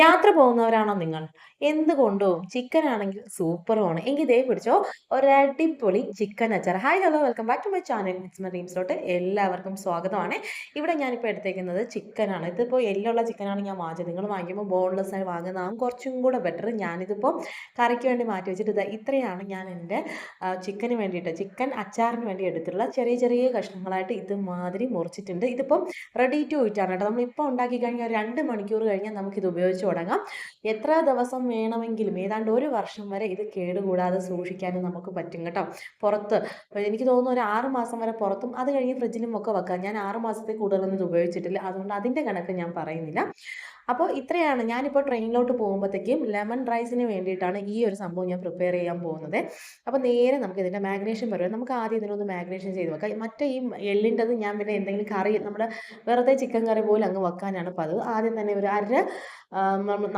യാത്ര പോകുന്നവരാണോ നിങ്ങൾ? എന്തുകൊണ്ടോ ചിക്കൻ ആണെങ്കിൽ സൂപ്പറുമാണ് എങ്കിൽ ദേ പിടിച്ചോ ഒരടിപൊളി ചിക്കൻ അച്ചാർ hi hello welcome back to my channel mix my ഡ്രീംസിലോട്ട് എല്ലാവർക്കും സ്വാഗതമാണ്. ഇവിടെ ഞാനിപ്പോൾ എടുത്തേക്കുന്നത് ചിക്കനാണ് ഇതിപ്പോൾ എല്ലുള്ള ചിക്കനാണ് ഞാൻ വാങ്ങിച്ചത്. നിങ്ങൾ വാങ്ങിക്കുമ്പോൾ ബോൺലെസ് ആയി വാങ്ങുന്നതാണ് കുറച്ചും കൂടെ ബെറ്റർ ഞാനിതിപ്പോൾ കറിക്ക് വേണ്ടി മാറ്റി വെച്ചിട്ട് ഇതാ ഇത്രയാണ് ഞാൻ എന്റെ ചിക്കന് വേണ്ടിയിട്ട് ചിക്കൻ അച്ചാറിന് വേണ്ടി എടുത്തിട്ടുള്ള ചെറിയ ചെറിയ കഷ്ണങ്ങളായിട്ട് ഇതുമാതിരി മുറിച്ചിട്ടുണ്ട്. ഇതിപ്പം റെഡി ടു ഇറ്റ് ആണ് കേട്ടോ. നമ്മളിപ്പോൾ ഉണ്ടാക്കി കഴിഞ്ഞാൽ രണ്ട് മണിക്കൂർ കഴിഞ്ഞാൽ നമുക്കിത് ഉപയോഗിച്ച് തുടങ്ങാം എത്ര ദിവസം വേണമെങ്കിലും ഏതാണ്ട് ഒരു വർഷം വരെ ഇത് കേടുകൂടാതെ സൂക്ഷിക്കാനും നമുക്ക് പറ്റും കേട്ടോ. പുറത്ത് എനിക്ക് തോന്നുന്നു ഒരു ആറ് മാസം വരെ പുറത്തും അത് കഴിഞ്ഞ് ഫ്രിഡ്ജിലും ഒക്കെ വെക്കാം. ഞാൻ ആറ് മാസത്തിൽ കൂടുതലൊന്നും ഇത് ഉപയോഗിച്ചിട്ടില്ല. അതുകൊണ്ട് അതിന്റെ കണക്ക് ഞാൻ പറയുന്നില്ല. അപ്പോൾ ഇത്രയാണ് ഞാനിപ്പോൾ ട്രെയിനിലോട്ട് പോകുമ്പോഴത്തേക്കും ലെമൺ റൈസിന് വേണ്ടിയിട്ടാണ് ഈ ഒരു സംഭവം ഞാൻ പ്രിപ്പയർ ചെയ്യാൻ പോകുന്നത്. അപ്പോൾ നേരെ നമുക്ക് ഇതിന്റെ മാഗ്നേഷൻ പറയാം നമുക്ക് ആദ്യം ഇതിനൊന്ന് മാഗ്നേഷൻ ചെയ്ത് വെക്കാം. മറ്റേ ഈ എള്ളിന്റെത് ഞാൻ പിന്നെ എന്തെങ്കിലും കറി നമ്മുടെ വെറുതെ ചിക്കൻ കറി പോലെ അങ്ങ് വെക്കാനാണ് പതിവ് ആദ്യം തന്നെ ഒരു അര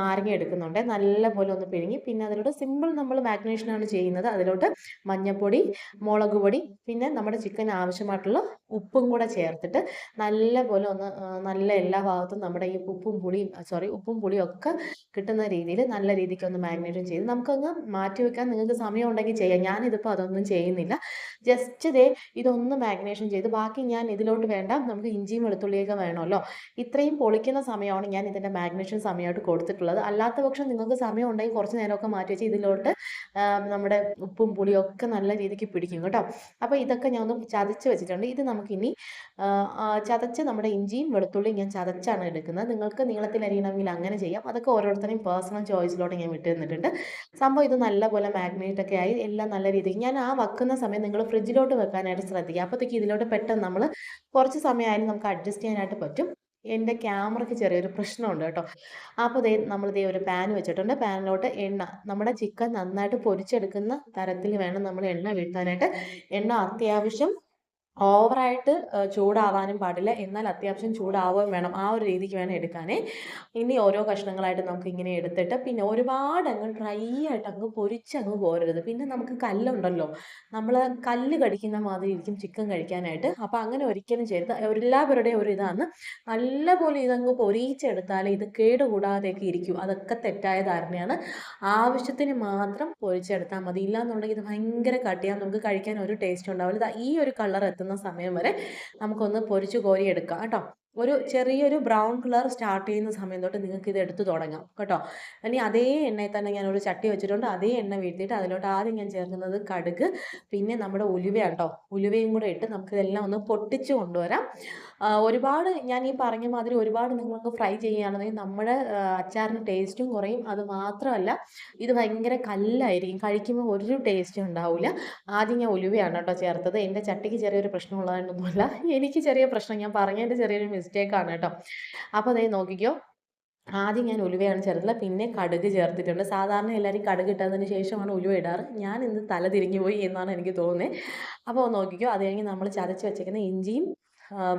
നാരങ്ങ എടുക്കുന്നുണ്ട്. നല്ല പോലെ ഒന്ന് പിഴുങ്ങി പിന്നെ അതിലോട്ട് സിമ്പിൾ നമ്മൾ മാഗ്നേഷനാണ് ചെയ്യുന്നത്. അതിലോട്ട് മഞ്ഞൾപ്പൊടി മുളക് പൊടി പിന്നെ നമ്മുടെ ചിക്കൻ ആവശ്യമായിട്ടുള്ള ഉപ്പും കൂടെ ചേർത്തിട്ട് നല്ല പോലെ ഒന്ന് നല്ല എല്ലാ ഭാഗത്തും നമ്മുടെ ഈ ഉപ്പും പുളിയും സോറി ഉപ്പും പുളിയും ഒക്കെ കിട്ടുന്ന രീതിയിൽ നല്ല രീതിക്ക് ഒന്ന് മാഗ്നേറ്റും ചെയ്ത് നമുക്കൊന്ന് മാറ്റി വെക്കാൻ നിങ്ങൾക്ക് സമയം ഉണ്ടെങ്കിൽ ചെയ്യാം. ഞാനിതിപ്പോൾ അതൊന്നും ചെയ്യുന്നില്ല. ജസ്റ്റ് ദേ ഇതൊന്ന് മാഗ്നേഷൻ ചെയ്ത് ബാക്കി ഞാൻ ഇതിലോട്ട് വേണ്ട നമുക്ക് ഇഞ്ചിയും വെളുത്തുള്ളിയൊക്കെ വേണമല്ലോ. ഇത്രയും പൊളിക്കുന്ന സമയമാണ് ഞാൻ ഇതിന്റെ മാഗ്നേഷൻ സമയമായിട്ട് കൊടുത്തിട്ടുള്ളത്. അല്ലാത്ത പക്ഷം നിങ്ങൾക്ക് സമയം ഉണ്ടെങ്കിൽ കുറച്ച് നേരമൊക്കെ മാറ്റി വെച്ച് ഇതിലോട്ട് നമ്മുടെ ഉപ്പും പുളിയും ഒക്കെ നല്ല രീതിക്ക് പിടിക്കും കേട്ടോ. അപ്പോൾ ഇതൊക്കെ ഞാൻ ഒന്ന് ചതച്ച് വെച്ചിട്ടുണ്ട്. ഇത് നമുക്കിനി ചതച്ച് നമ്മുടെ ഇഞ്ചിയും വെളുത്തുള്ളിയും ഞാൻ ചതച്ചാണ് എടുക്കുന്നത്. നിങ്ങൾക്ക് നീളത്തിൽ അരിയണമെങ്കിൽ അങ്ങനെ ചെയ്യാം. അതൊക്കെ ഓരോരുത്തരെയും പേഴ്സണൽ ചോയ്സിലോട്ട് ഞാൻ വിട്ടു തന്നിട്ടുണ്ട്. സംഭവം ഇത് നല്ലപോലെ മാഗ്നേറ്റ് ഒക്കെ ആയി എല്ലാം നല്ല രീതിയിൽ ഞാൻ ആ വെക്കുന്ന സമയം നിങ്ങൾ ഫ്രിഡ്ജിലോട്ട് വെക്കാനായിട്ട് ശ്രദ്ധിക്കുക. അപ്പോഴത്തേക്ക് ഇതിലോട്ട് പെട്ടെന്ന് നമ്മൾ കുറച്ച് സമയമായാലും നമുക്ക് അഡ്ജസ്റ്റ് ചെയ്യാനായിട്ട് പറ്റും. എന്റെ ക്യാമറയ്ക്ക് ചെറിയൊരു പ്രശ്നമുണ്ട് കേട്ടോ. അപ്പോൾ ദേ നമ്മൾ ദേ ഒരു പാൻ വെച്ചിട്ടുണ്ട്. പാനിലോട്ട് എണ്ണ നമ്മുടെ ചിക്കൻ നന്നായിട്ട് പൊരിച്ചെടുക്കുന്ന തരത്തിൽ വേണം നമ്മൾ എണ്ണ വീഴ്ത്താനായിട്ട് എണ്ണ അത്യാവശ്യം ഓവറായിട്ട് ചൂടാവാനും പാടില്ല. എന്നാൽ അത്യാവശ്യം ചൂടാവുകയും വേണം. ആ ഒരു രീതിക്ക് വേണം എടുക്കാനേ ഇനി ഓരോ കഷ്ണങ്ങളായിട്ട് നമുക്ക് ഇങ്ങനെ എടുത്തിട്ട് പിന്നെ ഒരുപാട് അങ്ങ് ഡ്രൈ ആയിട്ട് അങ്ങ് പൊരിച്ചങ്ങ് പോരരുത്. പിന്നെ നമുക്ക് കല്ലുണ്ടല്ലോ. നമ്മൾ കല്ല് കടിക്കുന്ന മാതിരി ഇരിക്കും ചിക്കൻ കഴിക്കാനായിട്ട്. അപ്പോൾ അങ്ങനെ ഒരിക്കലും ചെയ്ത് എല്ലാവരുടെയും ഒരു ഇതാണ്. നല്ലപോലെ ഇതങ്ങ് പൊരിച്ചെടുത്താൽ ഇത് കേടുകൂടാതെയൊക്കെ ഇരിക്കും. അതൊക്കെ തെറ്റായ ധാരണയാണ്. ആവശ്യത്തിന് മാത്രം പൊരിച്ചെടുത്താൽ മതി. ഇല്ലാന്നുണ്ടെങ്കിൽ ഇത് ഭയങ്കര കട്ടിയാൽ നമുക്ക് കഴിക്കാൻ ഒരു ടേസ്റ്റ് ഉണ്ടാവില്ല. ഈ ഒരു കളർ എത്തുന്ന സമയം വരെ നമുക്കൊന്ന് പൊരിച്ച് കോരിയെടുക്കാം കേട്ടോ. ഒരു ചെറിയൊരു ബ്രൗൺ കളർ സ്റ്റാർട്ട് ചെയ്യുന്ന സമയം തൊട്ട് നിങ്ങൾക്ക് ഇത് എടുത്തു തുടങ്ങാം കേട്ടോ. ഇനി അതേ എണ്ണയിൽ തന്നെ ഞാൻ ഒരു ചട്ടി വെച്ചിട്ടുണ്ട്. അതേ എണ്ണ വീഴ്ത്തിയിട്ട് അതിലോട്ട് ആദ്യം ഞാൻ ചേർക്കുന്നത് കടുക് പിന്നെ നമ്മുടെ ഉലുവയാണ് കേട്ടോ. ഉലുവയും കൂടെ ഇട്ട് നമുക്കിതെല്ലാം ഒന്ന് പൊട്ടിച്ച് കൊണ്ടുവരാം. ഒരുപാട് ഞാൻ ഈ പറഞ്ഞ മാതിരി ഒരുപാട് നിങ്ങൾക്ക് ഫ്രൈ ചെയ്യുകയാണെന്നുണ്ടെങ്കിൽ നമ്മുടെ അച്ചാറിന് ടേസ്റ്റും കുറയും. അത് മാത്രമല്ല ഇത് ഭയങ്കര കല്ലായിരിക്കും. കഴിക്കുമ്പോൾ ഒരു ടേസ്റ്റും ഉണ്ടാവില്ല. ആദ്യം ഞാൻ ഉലുവയാണ് കേട്ടോ ചേർത്തത്. എന്റെ ചട്ടിക്ക് ചെറിയൊരു പ്രശ്നമുള്ളതായിട്ടൊന്നുമല്ല എനിക്ക് ചെറിയ പ്രശ്നം. ഞാൻ പറഞ്ഞതിന്റെ ചെറിയൊരു മിസ്റ്റേക്കാണ് കേട്ടോ. അപ്പോൾ അതേ നോക്കിക്കോ. ആദ്യം ഞാൻ ഉലുവയാണ് ചേർത്തത്. പിന്നെ കടുക് ചേർത്തിട്ടുണ്ട്. സാധാരണ എല്ലാവരും കടുക് ഇട്ടതിന് ശേഷമാണ് ഉലുവ ഇടാറ്. ഞാൻ ഇന്ന് തല തിരിഞ്ഞു പോയി എന്നാണ് എനിക്ക് തോന്നുന്നത്. അപ്പോൾ നോക്കിക്കോ. അത് കഴിഞ്ഞ് നമ്മൾ ചതച്ച് വെച്ചേക്കുന്ന ഇഞ്ചിയും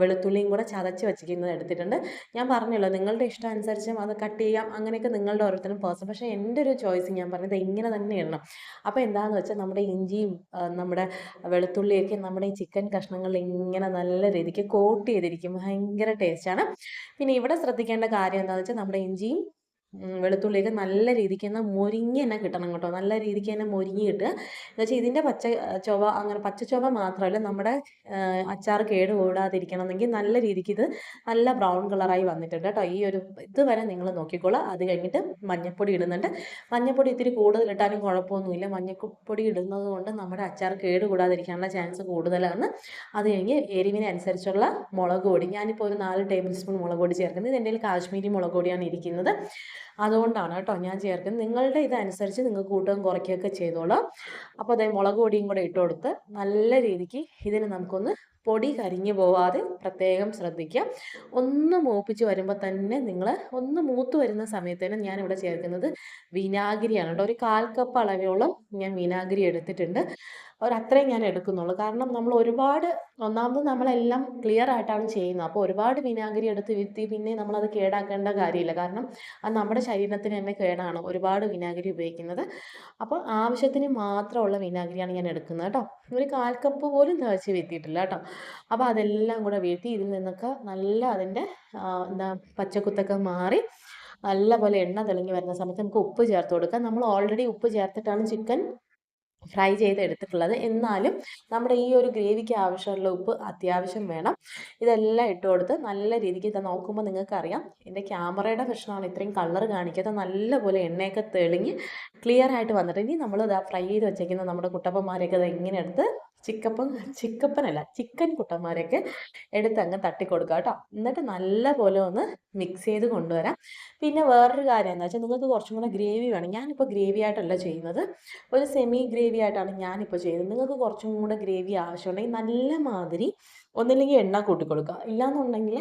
വെളുത്തുള്ളിയും കൂടെ ചതച്ച് വെച്ചിരിക്കുന്നത് എടുത്തിട്ടുണ്ട്. ഞാൻ പറഞ്ഞല്ലോ നിങ്ങളുടെ ഇഷ്ടം അനുസരിച്ചും അത് കട്ട് ചെയ്യാം അങ്ങനെയൊക്കെ നിങ്ങളുടെ ഓരോരുത്തരും പേഴ്സൺ പക്ഷേ എന്റെ ഒരു ചോയ്സ് ഞാൻ പറഞ്ഞത് ഇങ്ങനെ തന്നെ ഇടണം. അപ്പോൾ എന്താണെന്ന് വെച്ചാൽ നമ്മുടെ ഇഞ്ചിയും നമ്മുടെ വെളുത്തുള്ളിയൊക്കെ നമ്മുടെ ഈ ചിക്കൻ കഷ്ണങ്ങളിൽ ഇങ്ങനെ നല്ല രീതിക്ക് കോട്ട് ചെയ്തിരിക്കും. ഭയങ്കര ടേസ്റ്റാണ് പിന്നെ ഇവിടെ ശ്രദ്ധിക്കേണ്ട കാര്യം എന്താണെന്ന് വെച്ചാൽ നമ്മുടെ ഇഞ്ചിയും വെളുത്തുള്ളിയൊക്കെ നല്ല രീതിക്ക് തന്നെ മൊരിഞ്ഞ് തന്നെ കിട്ടണം കേട്ടോ. നല്ല രീതിക്ക് തന്നെ മൊരിഞ്ഞ് കിട്ടുക എന്ന് വെച്ചാൽ ഇതിന്റെ പച്ച ചൊവ അങ്ങനെ പച്ച ചൊവ മാത്രമല്ല നമ്മുടെ അച്ചാർ കേട് കൂടാതിരിക്കണമെങ്കിൽ നല്ല രീതിക്ക് ഇത് നല്ല ബ്രൗൺ കളറായി വന്നിട്ടുണ്ട് കേട്ടോ. ഈ ഒരു ഇതുവരെ നിങ്ങൾ നോക്കിക്കോളാം. അത് കഴിഞ്ഞിട്ട് മഞ്ഞൾപ്പൊടി ഇടുന്നുണ്ട്. മഞ്ഞൾപ്പൊടി ഇത്തിരി കൂടുതൽ ഇട്ടാലും കുഴപ്പമൊന്നുമില്ല. മഞ്ഞൾപ്പൊടി ഇടുന്നത് കൊണ്ട് നമ്മുടെ അച്ചാർ കേട് കൂടാതിരിക്കാനുള്ള ചാൻസ് കൂടുതലാണ്. അത് കഴിഞ്ഞ് എരിവിനനുസരിച്ചുള്ള മുളക് പൊടി. ഞാനിപ്പോൾ ഒരു നാല് ടേബിൾ സ്പൂൺ മുളക് പൊടി ചേർക്കുന്നത്. ഇത് എന്റെ കാശ്മീരി മുളക് പൊടിയാണ് ഇരിക്കുന്നത്. അതുകൊണ്ടാണ് കേട്ടോ ഞാൻ ചേർക്കുന്നത്. നിങ്ങളുടെ ഇതനുസരിച്ച് നിങ്ങൾ കൂട്ടുകയും കുറയ്ക്കുകയൊക്കെ ചെയ്തോളാം. അപ്പോൾ അതേ മുളക് പൊടിയും കൂടെ ഇട്ട് കൊടുത്ത് നല്ല രീതിക്ക് ഇതിന് നമുക്കൊന്ന് പൊടി കരിഞ്ഞു പോവാതെ പ്രത്യേകം ശ്രദ്ധിക്കാം ഒന്ന് മൂപ്പിച്ച് വരുമ്പോൾ തന്നെ നിങ്ങൾ ഒന്ന് മൂത്ത് വരുന്ന സമയത്ത് തന്നെ ഞാനിവിടെ ചേർക്കുന്നത് വിനാഗിരിയാണ് കേട്ടോ. ഒരു കാൽ കപ്പ് അളവോളം ഞാൻ വിനാഗിരി എടുത്തിട്ടുണ്ട്. ഒരത്രയും ഞാൻ എടുക്കുന്നുള്ളൂ. കാരണം നമ്മൾ ഒരുപാട് ഒന്നാമത് നമ്മളെല്ലാം ക്ലിയർ ആയിട്ടാണ് ചെയ്യുന്നത്. അപ്പോൾ ഒരുപാട് വിനാഗിരി എടുത്ത് വിത്തി പിന്നെ നമ്മളത് കേടാക്കേണ്ട കാര്യമില്ല. കാരണം അത് നമ്മുടെ ശരീരത്തിന് തന്നെ കേടാണ് ഒരുപാട് വിനാഗിരി ഉപയോഗിക്കുന്നത്. അപ്പോൾ ആവശ്യത്തിന് മാത്രമുള്ള വിനാഗിരിയാണ് ഞാൻ എടുക്കുന്നത് കേട്ടോ. ഒരു കാൽ കപ്പ് പോലും തേച്ച് വീത്തിയിട്ടില്ല കേട്ടോ. അപ്പോൾ അതെല്ലാം കൂടെ വീഴ്ത്തി ഇതിൽ നിന്നൊക്കെ നല്ല അതിന്റെ എന്താ പച്ചക്കുത്തൊക്കെ മാറി നല്ലപോലെ എണ്ണ തെളിഞ്ഞ് വരുന്ന സമയത്ത് നമുക്ക് ഉപ്പ് ചേർത്ത് കൊടുക്കാം. നമ്മൾ ഓൾറെഡി ഉപ്പ് ചേർത്തിട്ടാണ് ചിക്കൻ ഫ്രൈ ചെയ്ത് എടുത്തിട്ടുള്ളത് എന്നാലും നമ്മുടെ ഈ ഒരു ഗ്രേവിക്ക് ആവശ്യമുള്ള ഉപ്പ് അത്യാവശ്യം വേണം. ഇതെല്ലാം ഇട്ട് കൊടുത്ത് നല്ല രീതിക്ക് ഇത് നോക്കുമ്പോൾ നിങ്ങൾക്കറിയാം. എന്റെ ക്യാമറയുടെ പ്രശ്നമാണ്. ഇത്രയും കളർ കാണിക്കാത്ത നല്ലപോലെ എണ്ണയൊക്കെ തെളിഞ്ഞ് ക്ലിയർ ആയിട്ട് വന്നിട്ട് ഇനി നമ്മൾ ഇതാ ഫ്രൈ ചെയ്ത് വെച്ചേക്കുന്ന നമ്മുടെ കുട്ടപ്പന്മാരെയൊക്കെ ഇത് എങ്ങനെ എടുത്ത് ചിക്കപ്പൻ ചിക്കപ്പനല്ല ചിക്കൻ കുട്ടന്മാരെയൊക്കെ എടുത്ത് അങ്ങ് തട്ടിക്കൊടുക്കുക കേട്ടോ. എന്നിട്ട് നല്ല പോലെ ഒന്ന് മിക്സ് ചെയ്ത് കൊണ്ടുവരാം. പിന്നെ വേറൊരു കാര്യം എന്താ വെച്ചാൽ നിങ്ങൾക്ക് കുറച്ചും കൂടെ ഗ്രേവി വേണം. ഞാനിപ്പോൾ ഗ്രേവി ആയിട്ടല്ല ചെയ്യുന്നത്. ഒരു സെമി ഗ്രേവി ആയിട്ടാണ് ഞാനിപ്പോൾ ചെയ്യുന്നത്. നിങ്ങൾക്ക് കുറച്ചും കൂടെ ഗ്രേവി ആവശ്യമുണ്ടെങ്കിൽ നല്ല മാതിരി ഒന്നില്ലെങ്കിൽ എണ്ണ കൂട്ടിക്കൊടുക്കുക. ഇല്ലാന്നുണ്ടെങ്കിൽ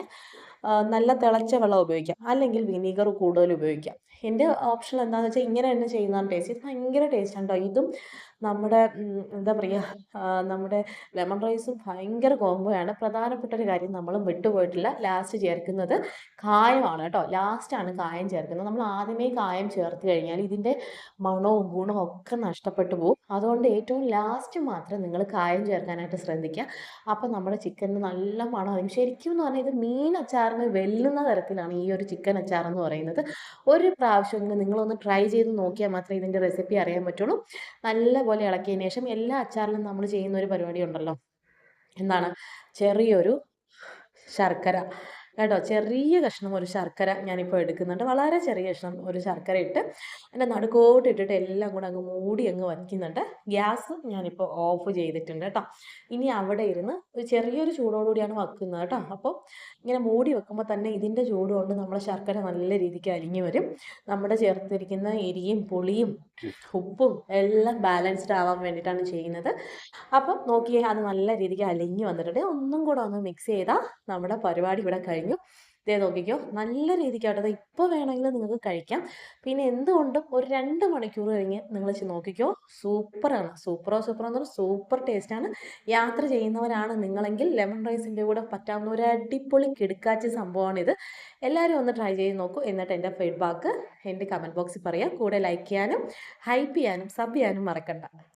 നല്ല തിളച്ച വെള്ളം ഉപയോഗിക്കാം. അല്ലെങ്കിൽ വിനീഗർ കൂടുതൽ ഉപയോഗിക്കാം. എന്റെ ഓപ്ഷൻ എന്താണെന്ന് വെച്ചാൽ ഇങ്ങനെ തന്നെ ചെയ്യുന്നതാണ് ടേസ്റ്റ് ഇത് ഭയങ്കര ടേസ്റ്റ് ഉണ്ടോ ഇതും നമ്മുടെ എന്താ പറയുക നമ്മുടെ ലെമൺ റൈസും ഭയങ്കര കോംബോയാണ് പ്രധാനപ്പെട്ട ഒരു കാര്യം നമ്മൾ വിട്ടുപോയിട്ടില്ല. ലാസ്റ്റ് ചേർക്കുന്നത് കായമാണ് കേട്ടോ. ലാസ്റ്റാണ് കായം ചേർക്കുന്നത്. നമ്മൾ ആദ്യമേ കായം ചേർത്ത് കഴിഞ്ഞാൽ ഇതിന്റെ മണവും ഗുണവും ഒക്കെ നഷ്ടപ്പെട്ടു പോകും അതുകൊണ്ട് ഏറ്റവും ലാസ്റ്റ് മാത്രം നിങ്ങൾ കായം ചേർക്കാനായിട്ട് ശ്രദ്ധിക്കുക. അപ്പം നമ്മുടെ ചിക്കന് നല്ല മണം ശരിക്കും എന്ന് പറഞ്ഞാൽ ഇത് മീൻ അച്ചാറിന് വെല്ലുന്ന തരത്തിലാണ് ഈ ഒരു ചിക്കൻ അച്ചാർ എന്ന് പറയുന്നത്. ഒരു പ്രാവശ്യം നിങ്ങളൊന്ന് ട്രൈ ചെയ്ത് നോക്കിയാൽ മാത്രമേ ഇതിന്റെ റെസിപ്പി അറിയാൻ പറ്റുള്ളൂ. നല്ല പോലെ ഇളക്കിയതിന് ശേഷം എല്ലാ അച്ചാറിലും നമ്മൾ ചെയ്യുന്ന ഒരു പരിപാടി ഉണ്ടല്ലോ. എന്താണ്? ചെറിയൊരു ശർക്കര. കേട്ടോ ചെറിയ കഷ്ണം ഒരു ശർക്കര ഞാനിപ്പോൾ എടുക്കുന്നുണ്ട്. വളരെ ചെറിയ കഷ്ണം ഒരു ശർക്കര ഇട്ട് എന്റെ നടുക്കോട്ട് ഇട്ടിട്ട് എല്ലാം കൂടെ അങ്ങ് മൂടി അങ്ങ് വയ്ക്കുന്നുണ്ട് ഗ്യാസ് ഞാനിപ്പോൾ ഓഫ് ചെയ്തിട്ടുണ്ട് കേട്ടോ. ഇനി അവിടെ ഇരുന്ന് ഒരു ചെറിയൊരു ചൂടോടുകൂടിയാണ് വയ്ക്കുന്നത് കേട്ടോ. അപ്പോൾ ഇങ്ങനെ മൂടി വെക്കുമ്പോൾ തന്നെ ഇതിന്റെ ചൂട് കൊണ്ട് നമ്മുടെ ശർക്കര നല്ല രീതിക്ക് അലിഞ്ഞു വരും. നമ്മുടെ ചേർത്തിരിക്കുന്ന എരിയും പുളിയും ഉപ്പും എല്ലാം ബാലൻസ്ഡ് ആവാൻ വേണ്ടിയിട്ടാണ് ചെയ്യുന്നത്. അപ്പം നോക്കിയേ അത് നല്ല രീതിക്ക് അലിഞ്ഞു വന്നിട്ടുണ്ട്. ഒന്നും കൂടെ ഒന്ന് മിക്സ് ചെയ്താൽ നമ്മുടെ പരിപാടി ഇവിടെ കഴിഞ്ഞു. ഇതേ നോക്കിക്കോ നല്ല രീതിക്കാട്ടത് ഇപ്പോൾ വേണമെങ്കിൽ നിങ്ങൾക്ക് കഴിക്കാം. പിന്നെ എന്തുകൊണ്ടും ഒരു രണ്ട് മണിക്കൂർ കഴിഞ്ഞ് നിങ്ങൾ നോക്കിക്കോ. സൂപ്പറാണ്. സൂപ്പറോ സൂപ്പറോ എന്ന് പറഞ്ഞാൽ സൂപ്പർ ടേസ്റ്റാണ്. യാത്ര ചെയ്യുന്നവരാണ് നിങ്ങളെങ്കിൽ ലെമൺ റൈസിന്റെ കൂടെ പറ്റാവുന്ന ഒരു അടിപൊളി കിടുക്കാച്ച സംഭവമാണിത്. എല്ലാവരും ഒന്ന് ട്രൈ ചെയ്ത് നോക്കൂ. എന്നിട്ട് എന്റെ ഫീഡ്ബാക്ക് എന്റെ കമന്റ് ബോക്സിൽ പറയാം. കൂടെ ലൈക്ക് ചെയ്യാനും ഹൈപ്പ് ചെയ്യാനും സബ് ചെയ്യാനും മറക്കണ്ട.